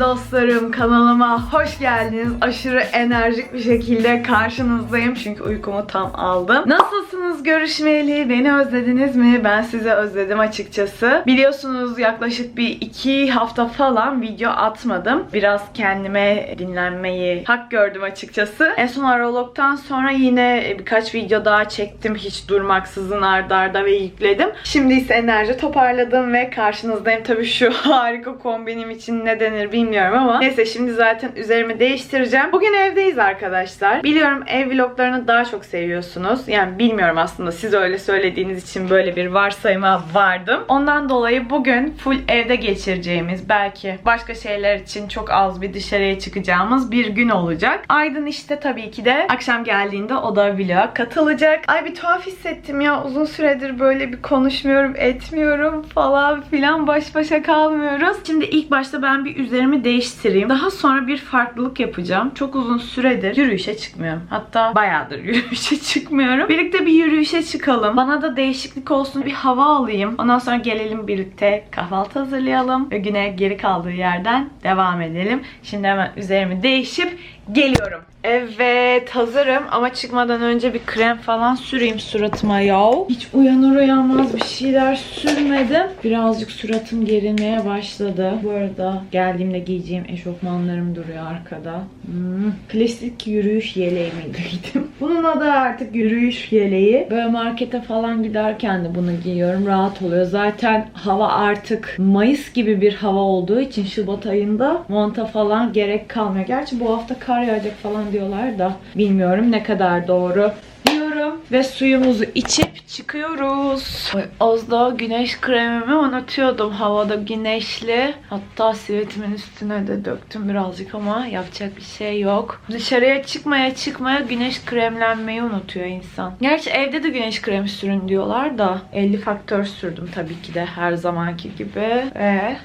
dostlarım. Kanalıma hoş geldiniz. Aşırı enerjik bir şekilde karşınızdayım çünkü uykumu tam aldım. Nasılsınız görüşmeyeli? Beni özlediniz mi? Ben sizi özledim açıkçası. Biliyorsunuz yaklaşık bir iki hafta falan video atmadım. Biraz kendime dinlenmeyi hak gördüm açıkçası. En son aralogtan sonra yine birkaç video daha çektim. Hiç durmaksızın ardarda ve yükledim. Şimdi ise enerji toparladım ve karşınızdayım. Tabii şu harika kombinim için ne denir bilmiyorum ama neyse şimdi zaten üzerimi değiştireceğim. Bugün evdeyiz arkadaşlar. Biliyorum ev vloglarını daha çok seviyorsunuz. Yani bilmiyorum aslında siz öyle söylediğiniz için böyle bir varsayıma vardım. Ondan dolayı bugün full evde geçireceğimiz belki başka şeyler için çok az bir dışarıya çıkacağımız bir gün olacak. Aydın işte tabii ki de akşam geldiğinde o da vloga katılacak. Ay bir tuhaf hissettim ya uzun süredir böyle bir konuşmuyorum etmiyorum falan filan baş başa kalmıyoruz. Şimdi ilk başta ben bir üzerimi değiştireyim. Daha sonra bir farklılık yapacağım. Çok uzun süredir yürüyüşe çıkmıyorum. Hatta bayağıdır yürüyüşe çıkmıyorum. Birlikte bir yürüyüşe çıkalım. Bana da değişiklik olsun. Bir hava alayım. Ondan sonra gelelim birlikte kahvaltı hazırlayalım. Ve güne geri kaldığı yerden devam edelim. Şimdi hemen üzerimi değişip geliyorum. Evet hazırım ama çıkmadan önce bir krem falan süreyim suratıma ya. Hiç uyanır uyanmaz bir şeyler sürmedim. Birazcık suratım gerilmeye başladı. Bu arada geldiğimde giyeceğim eşofmanlarım duruyor arkada. Hmm. Klasik yürüyüş yeleğimi giydim. Bunun adı artık yürüyüş yeleği. Böyle markete falan giderken de bunu giyiyorum. Rahat oluyor. Zaten hava artık Mayıs gibi bir hava olduğu için Şubat ayında monta falan gerek kalmıyor. Gerçi bu hafta kar yağacak falan diyorlar da bilmiyorum ne kadar doğru diyorum ve suyumuzu içip çıkıyoruz. Az daha güneş kremimi unutuyordum. Havada güneşli. Hatta sivetimin üstüne de döktüm birazcık ama yapacak bir şey yok. Dışarıya çıkmaya çıkmaya güneş kremlenmeyi unutuyor insan. Gerçi evde de güneş kremi sürün diyorlar da 50 faktör sürdüm tabii ki de her zamanki gibi. Ve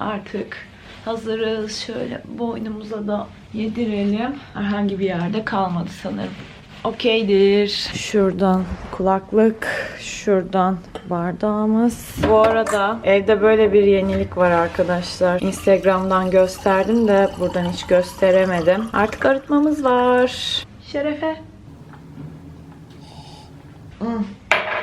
artık hazırız. Şöyle boynumuza da yedirelim. Herhangi bir yerde kalmadı sanırım. Okeydir. Şuradan kulaklık, şuradan bardağımız. Bu arada evde böyle bir yenilik var arkadaşlar. Instagram'dan gösterdim de buradan hiç gösteremedim. Artık arıtmamız var. Şerefe. Hmm.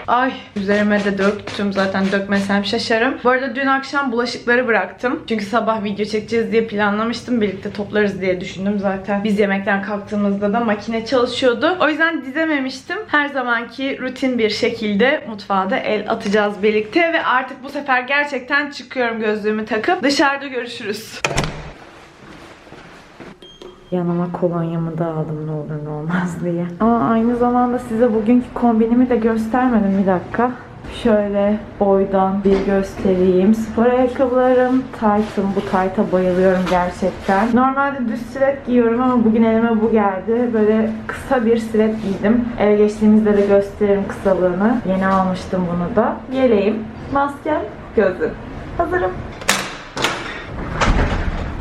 Ay üzerime de döktüm zaten dökmesem şaşarım. Bu arada dün akşam bulaşıkları bıraktım. Çünkü sabah video çekeceğiz diye planlamıştım. Birlikte toplarız diye düşündüm zaten. Biz yemekten kalktığımızda da makine çalışıyordu. O yüzden dizememiştim. Her zamanki rutin bir şekilde mutfağa da el atacağız birlikte. Ve artık bu sefer gerçekten çıkıyorum gözlüğümü takıp. Dışarıda görüşürüz. Yanıma kolonyamı da aldım ne olur ne olmaz diye. Ama aynı zamanda size bugünkü kombinimi de göstermedim bir dakika. Şöyle boydan bir göstereyim. Spor ayakkabılarım, taytım. Bu tayta bayılıyorum gerçekten. Normalde düz stilet giyiyorum ama bugün elime bu geldi. Böyle kısa bir stilet giydim. Eve geçtiğimizde de gösteririm kısalığını. Yeni almıştım bunu da. Yeleğim, maskem, gözlüğüm. Hazırım.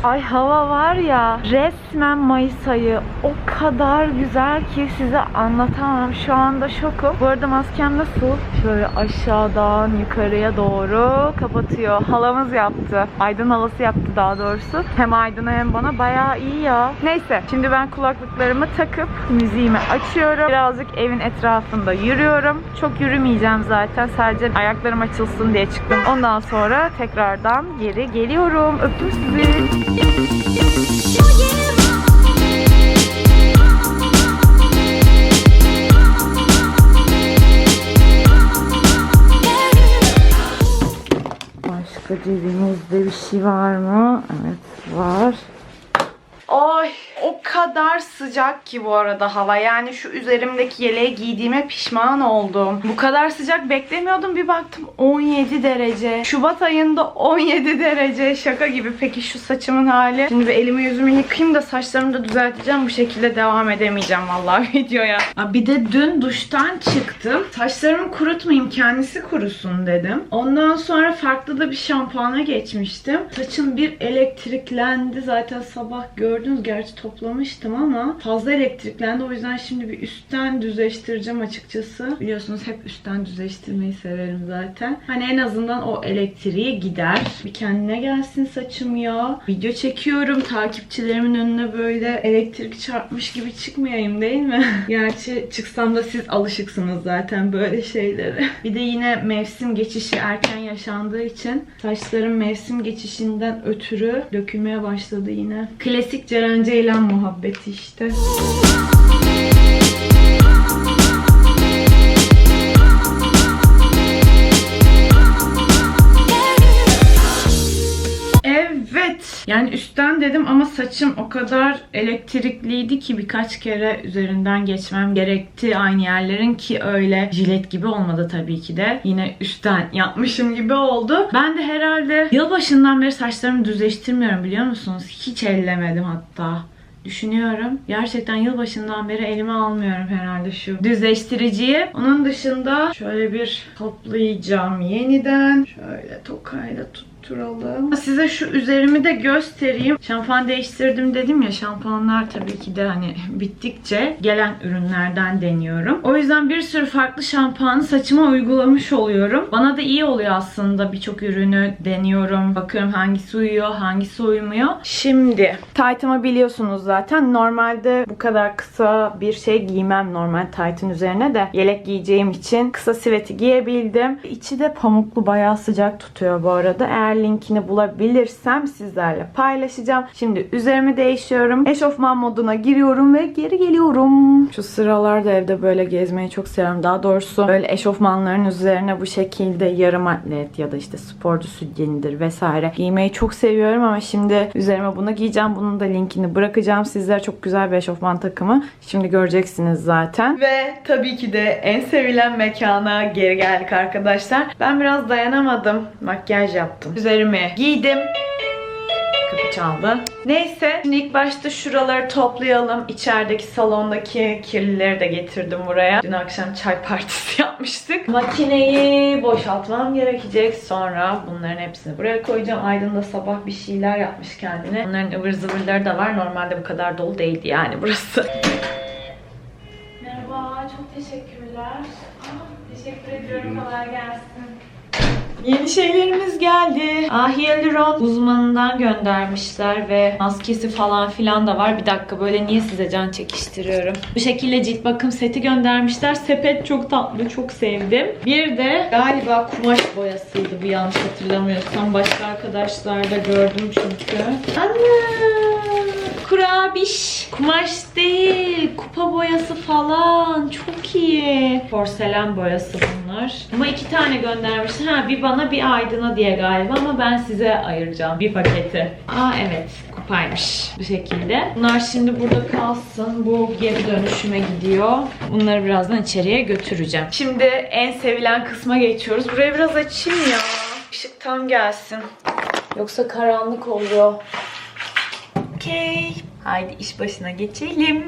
Ay hava var ya resmen Mayıs ayı o kadar güzel ki size anlatamam. Şu anda şokum. Bu arada maskem nasıl? Şöyle aşağıdan yukarıya doğru kapatıyor. Halamız yaptı. Aydın halası yaptı daha doğrusu. Hem Aydın'a hem bana bayağı iyi ya. Neyse şimdi ben kulaklıklarımı takıp müziğimi açıyorum. Birazcık evin etrafında yürüyorum. Çok yürümeyeceğim zaten. Sadece ayaklarım açılsın diye çıktım. Ondan sonra tekrardan geri geliyorum. Öptüm sizi. Başka cebimizde bir şey var mı? Evet var. Ay o kadar sıcak ki bu arada hava. Yani şu üzerimdeki yeleği giydiğime pişman oldum. Bu kadar sıcak beklemiyordum. Bir baktım 17 derece. Şubat ayında 17 derece. Şaka gibi. Peki şu saçımın hali. Şimdi bir elimi yüzümü yıkayayım da saçlarımı da düzelteceğim. Bu şekilde devam edemeyeceğim vallahi videoya. Bir de dün duştan çıktım. Saçlarımı kurutmayayım kendisi kurusun dedim. Ondan sonra farklı da bir şampuana geçmiştim. Saçım bir elektriklendi. Zaten sabah gördünüz. Gerçi toplamıştım ama fazla elektriklendi. O yüzden şimdi bir üstten düzleştireceğim açıkçası. Biliyorsunuz hep üstten düzleştirmeyi severim zaten. Hani en azından o elektriği gider. Bir kendine gelsin saçım ya. Video çekiyorum. Takipçilerimin önüne böyle elektrik çarpmış gibi çıkmayayım değil mi? Gerçi çıksam da siz alışıksınız zaten böyle şeylere. Bir de yine mevsim geçişi erken yaşandığı için saçlarım mevsim geçişinden ötürü dökülmeye başladı yine. Klasik Ceren Ceylan muhabbeti işte. Evet. Yani üstten dedim ama saçım o kadar elektrikliydi ki birkaç kere üzerinden geçmem gerekti aynı yerlerin ki öyle jilet gibi olmadı tabii ki de. Yine üstten yapmışım gibi oldu. Ben de herhalde yılbaşından beri saçlarımı düzleştirmiyorum biliyor musunuz? Hiç ellemedim hatta. Düşünüyorum. Gerçekten yılbaşından beri elime almıyorum herhalde şu düzleştiriciyi. Onun dışında şöyle bir toplayacağım yeniden. Şöyle tokayla tutturalım. Size şu üzerimi de göstereyim. Şampuan değiştirdim dedim ya. Şampuanlar tabii ki de hani bittikçe gelen ürünlerden deniyorum. O yüzden bir sürü farklı şampuanı saçıma uygulamış oluyorum. Bana da iyi oluyor aslında. Birçok ürünü deniyorum. Bakıyorum hangisi uyuyor, hangisi uymuyor. Şimdi taytımı biliyorsunuz zaten. Normalde bu kadar kısa bir şey giymem normal taytın üzerine de. Yelek giyeceğim için kısa siveti giyebildim. İçi de pamuklu bayağı sıcak tutuyor bu arada. Eğer linkini bulabilirsem sizlerle paylaşacağım. Şimdi üzerimi değişiyorum. Eşofman moduna giriyorum ve geri geliyorum. Şu sıralarda evde böyle gezmeyi çok seviyorum. Daha doğrusu böyle eşofmanların üzerine bu şekilde yarım atlet ya da işte sporcu sütyenidir vesaire giymeyi çok seviyorum ama şimdi üzerime bunu giyeceğim. Bunun da linkini bırakacağım sizlere. Çok güzel bir eşofman takımı. Şimdi göreceksiniz zaten. Ve tabii ki de en sevilen mekana geri geldik arkadaşlar. Ben biraz dayanamadım. Makyaj yaptım. Üzerime giydim. Kapı çaldı. Neyse şimdi ilk başta şuraları toplayalım. İçerideki salondaki kirlileri de getirdim buraya. Dün akşam çay partisi yapmıştık. Makineyi boşaltmam gerekecek. Sonra bunların hepsini buraya koyacağım. Aydın da sabah bir şeyler yapmış kendine. Bunların ıvır zıvırları da var. Normalde bu kadar dolu değildi yani burası. Merhaba, çok teşekkürler. teşekkür ediyorum, kolay gelsin. Yeni şeylerimiz geldi. Ah uzmanından göndermişler ve maskesi falan filan da var. Bir dakika böyle niye size can çekiştiriyorum. Bu şekilde cilt bakım seti göndermişler. Sepet çok tatlı, çok sevdim. Bir de galiba kumaş boyasıydı bu yanlış hatırlamıyorsam. Başka arkadaşlarda gördüm çünkü. Ana! Kurabiş. Kumaş değil. Kupa boyası falan. Çok iyi. Porselen boyası bunlar. Ama iki tane göndermiş. Ha bir bana bir Aydın'a diye galiba ama ben size ayıracağım bir paketi. Aa evet kupaymış bu şekilde. Bunlar şimdi burada kalsın. Bu geri dönüşüme gidiyor. Bunları birazdan içeriye götüreceğim. Şimdi en sevilen kısma geçiyoruz. Burayı biraz açayım ya. Işık tam gelsin. Yoksa karanlık oluyor. Okey. Haydi iş başına geçelim.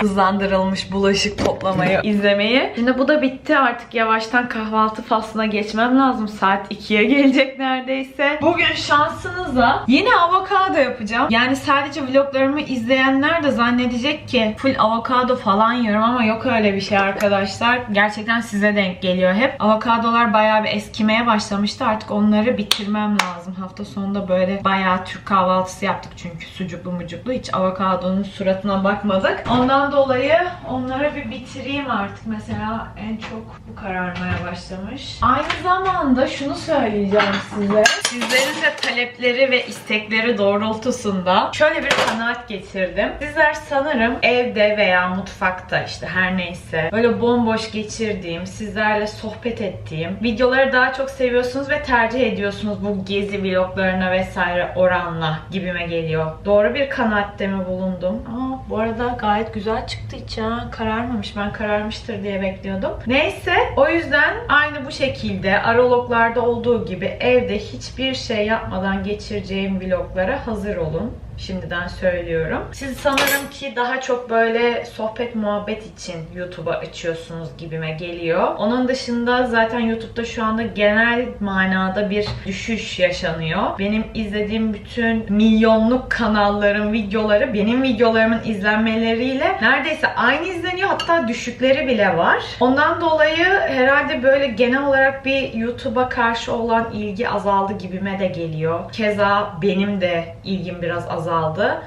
Hızlandırılmış bulaşık toplamayı, izlemeyi? Şimdi bu da bitti. Artık yavaştan kahvaltı faslına geçmem lazım. Saat 2'ye gelecek neredeyse. Bugün şansınıza yine avokado yapacağım. Yani sadece vloglarımı izleyenler de zannedecek ki full avokado falan yiyorum ama yok öyle bir şey arkadaşlar. Gerçekten size denk geliyor hep. Avokadolar bayağı bir eskimeye başlamıştı. Artık onları bitirmem lazım. Hafta sonunda böyle bayağı Türk kahvaltısı yaptık çünkü sucuklu mucuklu. Hiç avokadonun suratına bakmadık. Ondan dolayı onları bir bitireyim artık. Mesela en çok bu kararmaya başlamış. Aynı zamanda şunu söyleyeceğim size. Sizlerin de talepleri ve istekleri doğrultusunda şöyle bir kanaat getirdim. Sizler sanırım evde veya mutfakta işte her neyse böyle bomboş geçirdiğim, sizlerle sohbet ettiğim videoları daha çok seviyorsunuz ve tercih ediyorsunuz bu gezi vloglarına vesaire oranla gibime geliyor. Doğru bir kanaatte mi bulundum? Aa, bu arada gayet güzel çıktı hiç ha. Kararmamış. Ben kararmıştır diye bekliyordum. Neyse o yüzden aynı bu şekilde araloglarda olduğu gibi evde hiçbir şey yapmadan geçireceğim vloglara hazır olun. Şimdiden söylüyorum. Siz sanırım ki daha çok böyle sohbet muhabbet için YouTube'a açıyorsunuz gibime geliyor. Onun dışında zaten YouTube'da şu anda genel manada bir düşüş yaşanıyor. Benim izlediğim bütün milyonluk kanalların videoları benim videolarımın izlenmeleriyle neredeyse aynı izleniyor. Hatta düşükleri bile var. Ondan dolayı herhalde böyle genel olarak bir YouTube'a karşı olan ilgi azaldı gibime de geliyor. Keza benim de ilgim biraz azaldı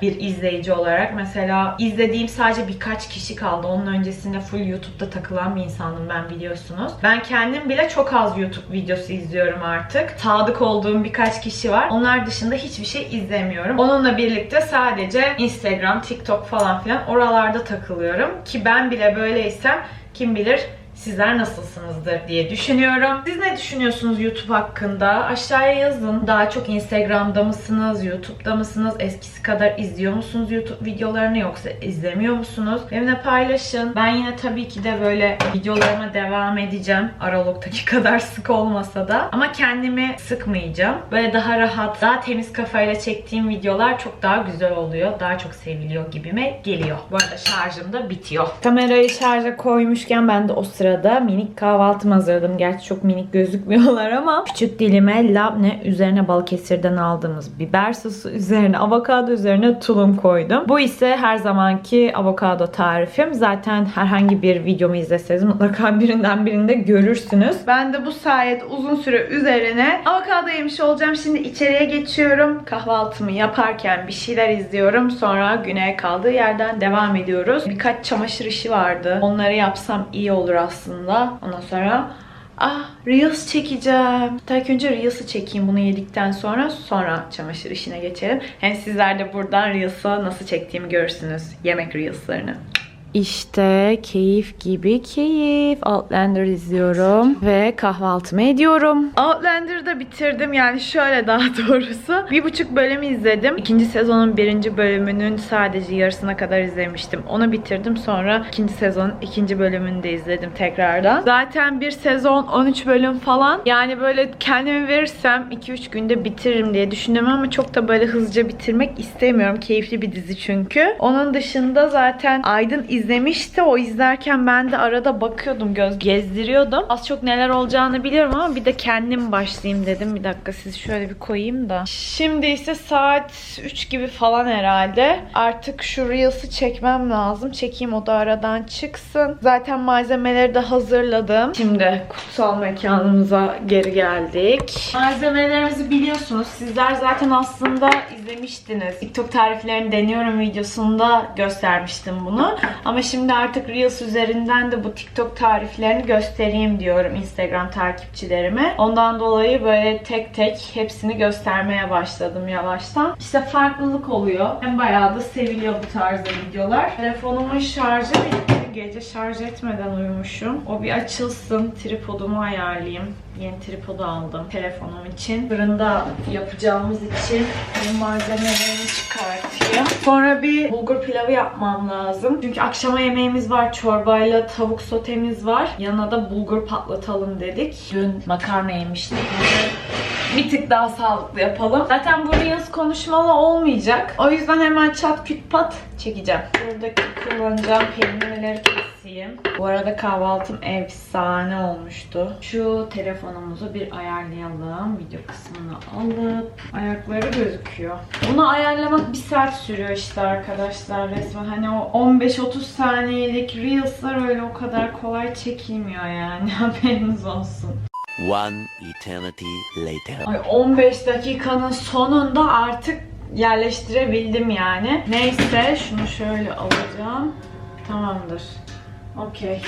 bir izleyici olarak. Mesela izlediğim sadece birkaç kişi kaldı. Onun öncesinde full YouTube'da takılan bir insandım ben biliyorsunuz. Ben kendim bile çok az YouTube videosu izliyorum artık. Sadık olduğum birkaç kişi var. Onlar dışında hiçbir şey izlemiyorum. Onunla birlikte sadece Instagram, TikTok falan filan oralarda takılıyorum. Ki ben bile böyleysem kim bilir Sizler nasılsınızdır diye düşünüyorum. Siz ne düşünüyorsunuz YouTube hakkında? Aşağıya yazın. Daha çok Instagram'da mısınız? YouTube'da mısınız? Eskisi kadar izliyor musunuz YouTube videolarını yoksa izlemiyor musunuz? Benimle paylaşın. Ben yine tabii ki de böyle videolarıma devam edeceğim. Aralıktaki kadar sık olmasa da. Ama kendimi sıkmayacağım. Böyle daha rahat, daha temiz kafayla çektiğim videolar çok daha güzel oluyor. Daha çok seviliyor gibime geliyor. Bu arada şarjım da bitiyor. Kamerayı şarja koymuşken ben de o sırada minik kahvaltımı hazırladım. Gerçi çok minik gözükmüyorlar ama küçük dilime labne üzerine Balıkesir'den aldığımız biber sosu üzerine avokado üzerine tulum koydum. Bu ise her zamanki avokado tarifim. Zaten herhangi bir videomu izleseniz mutlaka birinden birinde görürsünüz. Ben de bu sayede uzun süre üzerine avokado yemiş olacağım. Şimdi içeriye geçiyorum. Kahvaltımı yaparken bir şeyler izliyorum. Sonra güne kaldığı yerden devam ediyoruz. Birkaç çamaşır işi vardı. Onları yapsam iyi olur aslında. Ondan sonra Ah Reels çekeceğim. Hatta önce Reels'ı çekeyim bunu yedikten sonra. Sonra çamaşır işine geçelim. Hem sizler de buradan Reels'ı nasıl çektiğimi görürsünüz. Yemek Reels'larını. İşte keyif gibi keyif. Outlander izliyorum ve kahvaltımı ediyorum. Outlander'ı da bitirdim yani şöyle daha doğrusu. Bir buçuk bölümü izledim. İkinci sezonun birinci bölümünün sadece yarısına kadar izlemiştim. Onu bitirdim sonra ikinci sezonun ikinci bölümünü de izledim tekrardan. Zaten bir sezon 13 bölüm falan. Yani böyle kendimi verirsem 2-3 günde bitiririm diye düşündüm ama çok da böyle hızlıca bitirmek istemiyorum. Keyifli bir dizi çünkü. Onun dışında zaten Aydın izlemişti. O izlerken ben de arada bakıyordum, göz gezdiriyordum. Az çok neler olacağını biliyorum ama bir de kendim başlayayım dedim. Bir dakika sizi şöyle bir koyayım da. Şimdi ise saat 3 gibi falan herhalde. Artık şu Reels'ı çekmem lazım. Çekeyim o da aradan çıksın. Zaten malzemeleri de hazırladım. Şimdi kutsal mekanımıza geri geldik. Malzemelerimizi biliyorsunuz. Sizler zaten aslında izlemiştiniz. TikTok tariflerini deniyorum videosunda göstermiştim bunu. Ama şimdi artık Reels üzerinden de bu TikTok tariflerini göstereyim diyorum Instagram takipçilerime. Ondan dolayı böyle tek tek hepsini göstermeye başladım yavaştan. İşte farklılık oluyor. Hem bayağı da seviliyor bu tarzda videolar. Telefonumun şarjı bitti. Gece şarj etmeden uyumuşum. O bir açılsın. Tripodumu ayarlayayım. Yeni tripodu aldım telefonum için. Fırında yapacağımız için bu malzemelerini çıkartayım. Sonra bir bulgur pilavı yapmam lazım. Çünkü akşama yemeğimiz var. Çorbayla tavuk sotemiz var. Yanına da bulgur patlatalım dedik. Dün makarna yemiştik. Bir tık daha sağlıklı yapalım. Zaten bu Reels konuşmalı olmayacak. O yüzden hemen çat küt pat çekeceğim. Buradaki kullanacağım peynirleri keseyim. Bu arada kahvaltım efsane olmuştu. Şu telefonumuzu bir ayarlayalım. Video kısmını alıp ayakları gözüküyor. Bunu ayarlamak bir saat sürüyor işte arkadaşlar resmen. Hani o 15-30 saniyelik Reels'lar öyle o kadar kolay çekilmiyor yani. Haberiniz olsun. One eternity later. Ay 15 dakikanın sonunda artık yerleştirebildim yani. Neyse şunu şöyle alacağım. Tamamdır. Okey.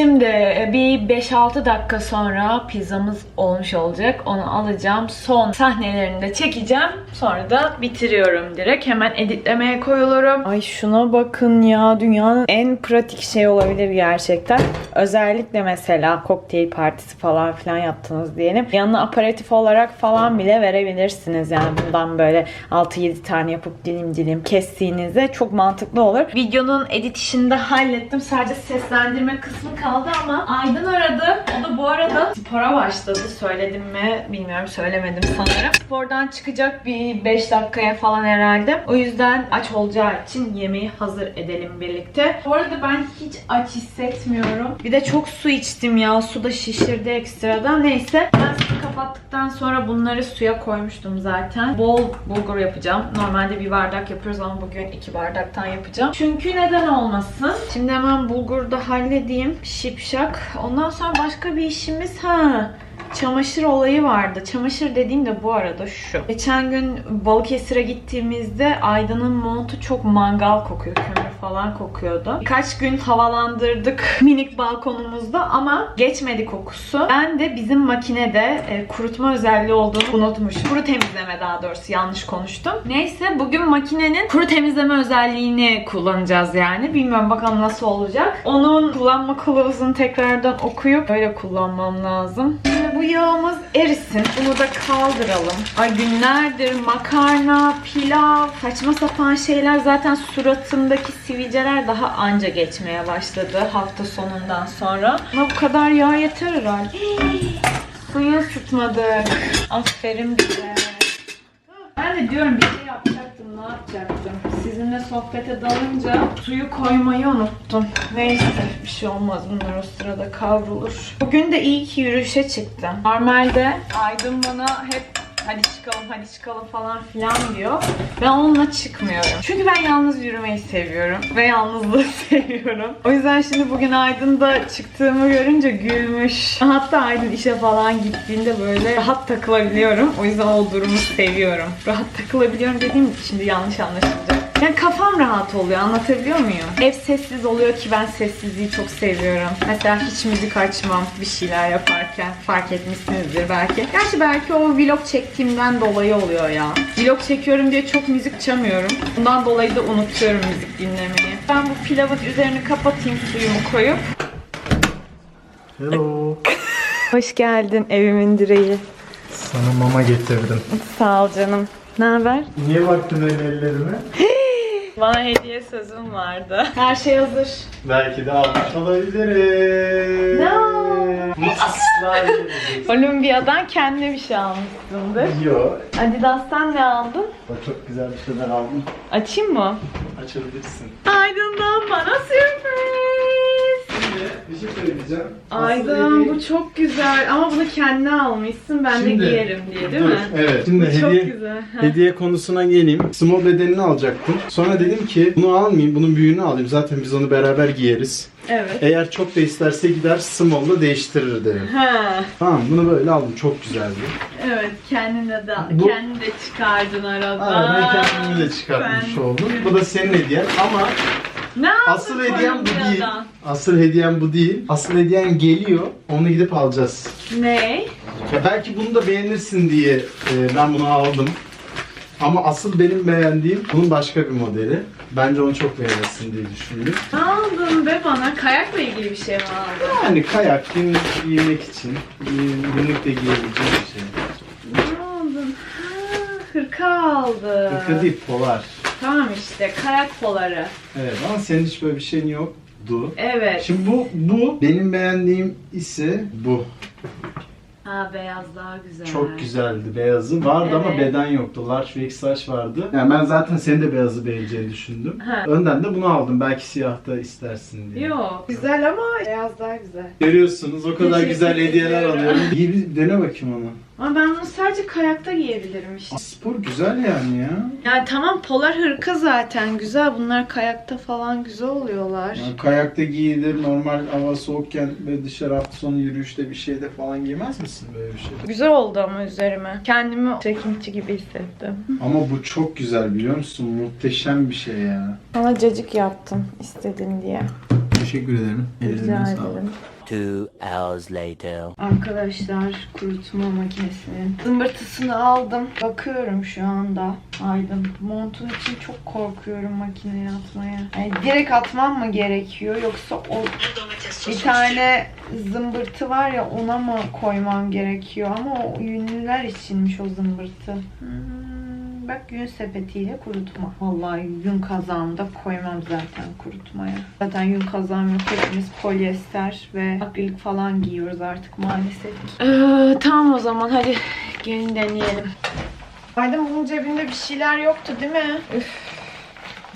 Şimdi e, bir 5-6 dakika sonra pizzamız olmuş olacak. Onu alacağım. Son sahnelerini de çekeceğim. Sonra da bitiriyorum direkt. Hemen editlemeye koyulurum. Ay şuna bakın ya. Dünyanın en pratik şey olabilir gerçekten. Özellikle mesela kokteyl partisi falan filan yaptınız diyelim. Yanına aperatif olarak falan bile verebilirsiniz. Yani bundan böyle 6-7 tane yapıp dilim dilim kestiğinizde çok mantıklı olur. Videonun edit işini de hallettim. Sadece seslendirme kısmı kaldı ama Aydın aradı. O da bu arada spora başladı. Söyledim mi bilmiyorum söylemedim sanırım. Spordan çıkacak bir 5 dakikaya falan herhalde. O yüzden aç olacağı için yemeği hazır edelim birlikte. Bu arada ben hiç aç hissetmiyorum. Bir de çok su içtim ya. Su da şişirdi ekstradan. Neyse ben suyu kapattıktan sonra bunları suya koymuştum zaten. Bol bulgur yapacağım. Normalde bir bardak yapıyoruz ama bugün iki bardaktan yapacağım. Çünkü neden olmasın? Şimdi hemen bulgur da halledeyim. Şipşak. Ondan sonra başka bir işimiz ha. Çamaşır olayı vardı. Çamaşır dediğim de bu arada şu. Geçen gün Balıkesir'e gittiğimizde Aydın'ın montu çok mangal kokuyor. Kömür falan kokuyordu. Birkaç gün havalandırdık minik balkonumuzda ama geçmedi kokusu. Ben de bizim makinede e, kurutma özelliği olduğunu unutmuşum. Kuru temizleme daha doğrusu yanlış konuştum. Neyse bugün makinenin kuru temizleme özelliğini kullanacağız yani. Bilmiyorum bakalım nasıl olacak. Onun kullanma kılavuzunu tekrardan okuyup böyle kullanmam lazım. Şimdi bu yağımız erisin. Bunu da kaldıralım. Ay günlerdir makarna, pilav, saçma sapan şeyler zaten suratımdaki sivilceler daha anca geçmeye başladı hafta sonundan sonra. Ama bu kadar yağ yeter herhalde. Suyu ısıtmadık. Aferin bize. De diyorum bir şey yapacaktım, ne yapacaktım? Sizinle sohbete dalınca suyu koymayı unuttum. Neyse bir şey olmaz bunlar o sırada kavrulur. Bugün de iyi ki yürüyüşe çıktım. Normalde Aydın bana hep hadi çıkalım hadi çıkalım falan filan diyor. Ben onunla çıkmıyorum. Çünkü ben yalnız yürümeyi seviyorum. Ve yalnızlığı seviyorum. O yüzden şimdi bugün Aydın'da çıktığımı görünce gülmüş. Hatta Aydın işe falan gittiğinde böyle rahat takılabiliyorum. O yüzden o durumu seviyorum. Rahat takılabiliyorum dediğim şimdi yanlış anlaşılacak. Yani kafam rahat oluyor anlatabiliyor muyum? Ev sessiz oluyor ki ben sessizliği çok seviyorum. Mesela hiç müzik açmam bir şeyler yaparken fark etmişsinizdir belki. Gerçi belki o vlog çektiğimden dolayı oluyor ya. Vlog çekiyorum diye çok müzik çalmıyorum. Bundan dolayı da unutuyorum müzik dinlemeyi. Ben bu pilavın üzerini kapatayım suyumu koyup. Hello. Hoş geldin evimin direği. Sana mama getirdim. Sağ ol canım. Ne haber? Niye baktın öyle ellerime? Bana hediye sözüm vardı. Her şey hazır. Belki de almış olabilirim. No. Asla. Olimpiyadan kendine bir şey almışsındır. Yo. Adidas'tan ne aldın? Bak çok güzel bir şeyler aldım. Açayım mı? Açabilirsin. Aydın'dan bana sürpriz. Şimdi bir şey söyleyeceğim. Bu çok güzel ama bunu kendine almışsın ben Şimdi- de giyerim diye değil Dur, mi? Evet. Şimdi Bu çok hediye güzel. Ha. Hediye konusuna geleyim. Small bedenini alacaktım. Sonra dedim ki bunu almayayım, bunun büyüğünü alayım. Zaten biz onu beraber giyeriz. Evet. Eğer çok da isterse gider small'la değiştirir dedim. Ha. Tamam bunu böyle aldım. Çok güzeldi. Evet kendine de Bu- kendin de çıkardın arada. Aynen ben kendimi de çıkartmış Ben- oldum. Bu da senin hediyen ama Ne asıl hediyem bu değil. Asıl hediyem bu değil. Asıl hediyen geliyor. Onu gidip alacağız. Ne? Ya belki bunu da beğenirsin diye e, ben bunu aldım. Ama asıl benim beğendiğim bunun başka bir modeli. Bence onu çok beğenirsin diye düşündüm. Ne aldın be bana? Kayakla ilgili bir şey mi aldın? Yani kayak günlük giymek için günlük de giyebileceğim bir şey. Ne aldın? Ha, hırka aldı. Hırka değil polar. Tamam işte kayak poları. Evet ama senin hiç böyle bir şeyin yoktu. Evet. Şimdi bu bu benim beğendiğim ise bu. Ha beyaz daha güzel. Çok güzeldi beyazı. Vardı ama Evet. beden yoktu. Large ve XL vardı. Yani ben zaten senin de beyazı beğeneceğini düşündüm. Ha. Önden de bunu aldım. Belki siyah da istersin diye. Yok. Güzel ama beyaz daha güzel. Görüyorsunuz o kadar Teşekkür güzel hediyeler ediyorum. alıyorum. İyi bir dene bakayım onu. Ama ben bunu sadece kayakta giyebilirim işte. Spor güzel yani ya. Yani tamam polar hırka zaten güzel. Bunlar kayakta falan güzel oluyorlar. Yani kayakta giyilir, normal hava soğukken böyle dışarı hafta sonu yürüyüşte bir şeyde falan giymez misin böyle bir şey? Güzel oldu ama üzerime. Kendimi trekkingçi gibi hissettim. Ama bu çok güzel biliyor musun? Muhteşem bir şey ya. Sana cacık yaptım istedin diye. Teşekkür ederim. Rica ederim. Two hours later. Arkadaşlar kurutma makinesinin zımbırtısını aldım. Bakıyorum şu anda. Aydın. Montun için çok korkuyorum makineye atmaya. Yani direkt atmam mı gerekiyor yoksa o bir tane zımbırtı var ya ona mı koymam gerekiyor ama o yünlüler içinmiş o zımbırtı. Hmm, bak yün sepetiyle kurutma. Vallahi yün kazağımda koymam zaten kurutmaya. Zaten yün kazağım yok. Hepimiz polyester ve akrilik falan giyiyoruz artık maalesef. Ee, tamam o zaman hadi gelin deneyelim. Aydın bunun cebinde bir şeyler yoktu değil mi? Üf.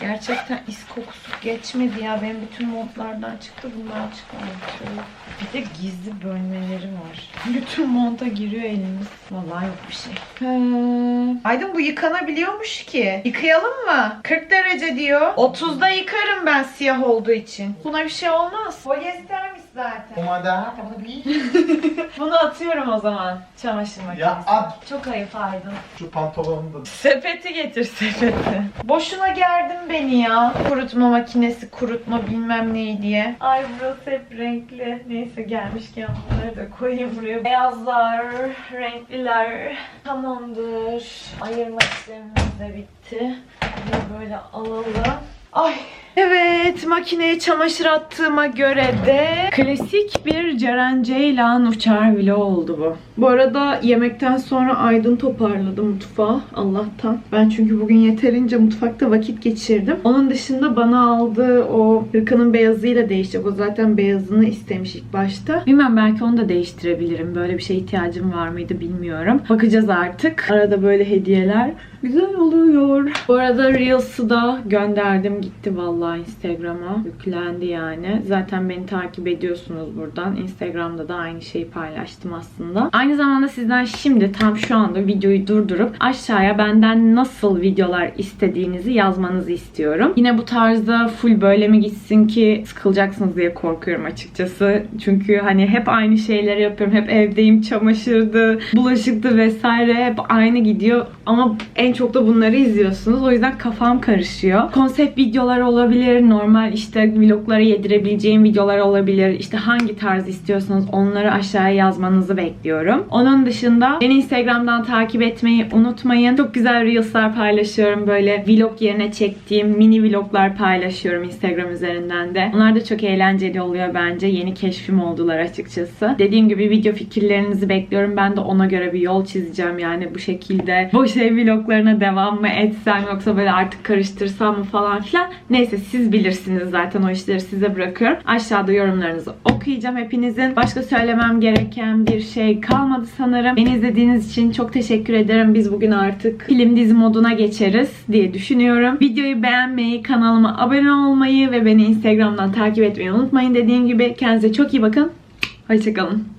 Gerçekten is kokusu geçmedi ya. Benim bütün montlardan çıktı bundan çıkmadı. Bir de gizli bölmeleri var. Bütün monta giriyor elimiz. Vallahi yok bir şey. Ee, Aydın bu yıkanabiliyormuş ki. Yıkayalım mı? 40 derece diyor. 30'da yıkarım ben siyah olduğu için. Buna bir şey olmaz. Polyestermiş zaten. Kumada. Bunu atıyorum o zaman. Çamaşır makinesine. Ya at Çok ayıp Aydın. şu pantolonunu da. Sepeti getir sepeti. Boşuna gerdin beni ya. Kurutma makinesi, kurutma bilmem neyi diye. Ay burası hep renkli. Neyse gelmişken bunları da koyayım buraya. Beyazlar, renkliler. Tamamdır. Ayırma işlemimiz de bitti. Bunu böyle alalım. Ay Evet, makineye çamaşır attığıma göre de klasik bir Ceren Ceylan uçar vlog oldu bu. Bu arada yemekten sonra Aydın toparladı mutfağı Allah'tan. Ben çünkü bugün yeterince mutfakta vakit geçirdim. Onun dışında bana aldığı o hırkanın beyazıyla değişecek. O zaten beyazını istemiş ilk başta. Bilmem belki onu da değiştirebilirim. Böyle bir şeye ihtiyacım var mıydı bilmiyorum. Bakacağız artık. Arada böyle hediyeler güzel oluyor. Bu arada Reels'ı da gönderdim gitti vallahi Instagram'a. Yüklendi yani. Zaten beni takip ediyorsunuz buradan. Instagram'da da aynı şeyi paylaştım aslında. Aynı zamanda sizden şimdi tam şu anda videoyu durdurup aşağıya benden nasıl videolar istediğinizi yazmanızı istiyorum. Yine bu tarzda full böyle mi gitsin ki sıkılacaksınız diye korkuyorum açıkçası. Çünkü hani hep aynı şeyleri yapıyorum. Hep evdeyim çamaşırdı, bulaşıktı vesaire hep aynı gidiyor. Ama en çok da bunları izliyorsunuz. O yüzden kafam karışıyor. Konsept videolar olabilir, normal işte vloglara yedirebileceğim videolar olabilir. İşte hangi tarz istiyorsanız onları aşağıya yazmanızı bekliyorum. Onun dışında beni Instagram'dan takip etmeyi unutmayın. Çok güzel reels'lar paylaşıyorum. Böyle vlog yerine çektiğim mini vloglar paylaşıyorum Instagram üzerinden de. Onlar da çok eğlenceli oluyor bence. Yeni keşfim oldular açıkçası. Dediğim gibi video fikirlerinizi bekliyorum. Ben de ona göre bir yol çizeceğim yani bu şekilde. Boş ev vloglarına devam mı etsem yoksa böyle artık karıştırsam mı falan filan. Neyse siz bilirsiniz zaten o işleri size bırakıyorum. Aşağıda yorumlarınızı okuyacağım hepinizin. Başka söylemem gereken bir şey kalmadı sanırım. Beni izlediğiniz için çok teşekkür ederim. Biz bugün artık film dizi moduna geçeriz diye düşünüyorum. Videoyu beğenmeyi, kanalıma abone olmayı ve beni Instagram'dan takip etmeyi unutmayın. Dediğim gibi kendinize çok iyi bakın. Hoşçakalın.